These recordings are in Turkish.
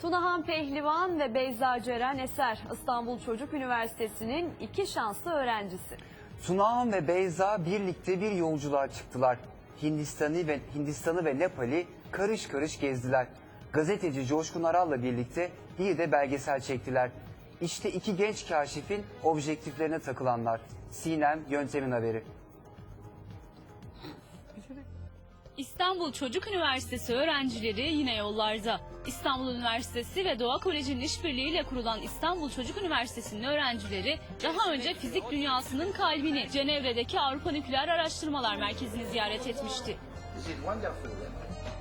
Tunahan Pehlivan ve Beyza Ceren Eser İstanbul Çocuk Üniversitesi'nin iki şanslı öğrencisi. Tunağan ve Beyza birlikte bir yolculuğa çıktılar. Hindistan'ı ve Hindistan'ı ve Nepal'i karış karış gezdiler. Gazeteci Coşkun Aral'la birlikte bir de belgesel çektiler. İşte iki genç kaşifin objektiflerine takılanlar. Sinem Yöntem'in haberi. İstanbul Çocuk Üniversitesi öğrencileri yine yollarda. İstanbul Üniversitesi ve Doğa Koleji'nin işbirliğiyle kurulan İstanbul Çocuk Üniversitesi'nin öğrencileri daha önce fizik dünyasının kalbini Cenevre'deki Avrupa Nükleer Araştırmalar Merkezi'ni ziyaret etmişti.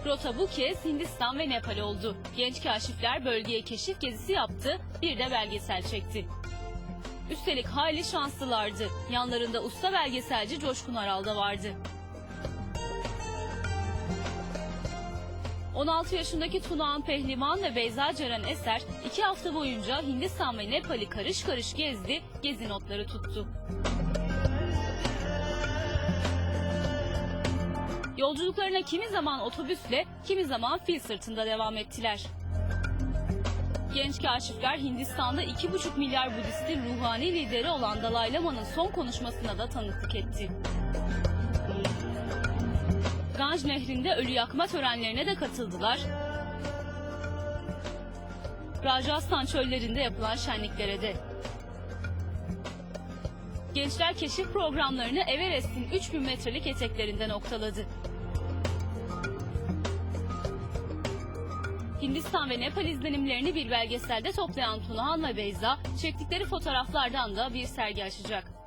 Rota bu kez Hindistan ve Nepal oldu. Genç kaşifler bölgeye keşif gezisi yaptı, bir de belgesel çekti. Üstelik hayli şanslılardı. Yanlarında usta belgeselci Coşkun Aral da vardı. 16 yaşındaki Tunağan Pehlivan ve Beyza Ceren Eser iki hafta boyunca Hindistan ve Nepal'i karış karış gezdi, gezi notları tuttu. Yolculuklarına kimi zaman otobüsle, kimi zaman fil sırtında devam ettiler. Genç kaşifler Hindistan'da 2,5 milyar Budistin ruhani lideri olan Dalai Lama'nın son konuşmasına da tanıklık etti. Ganj Nehri'nde ölü yakma törenlerine de katıldılar. Rajasthan çöllerinde yapılan şenliklere de. Gençler keşif programlarını Everest'in 3000 metrelik eteklerinde noktaladı. Hindistan ve Nepal izlenimlerini bir belgeselde toplayan Tunahan ve Beyza, çektikleri fotoğraflardan da bir sergi açacak.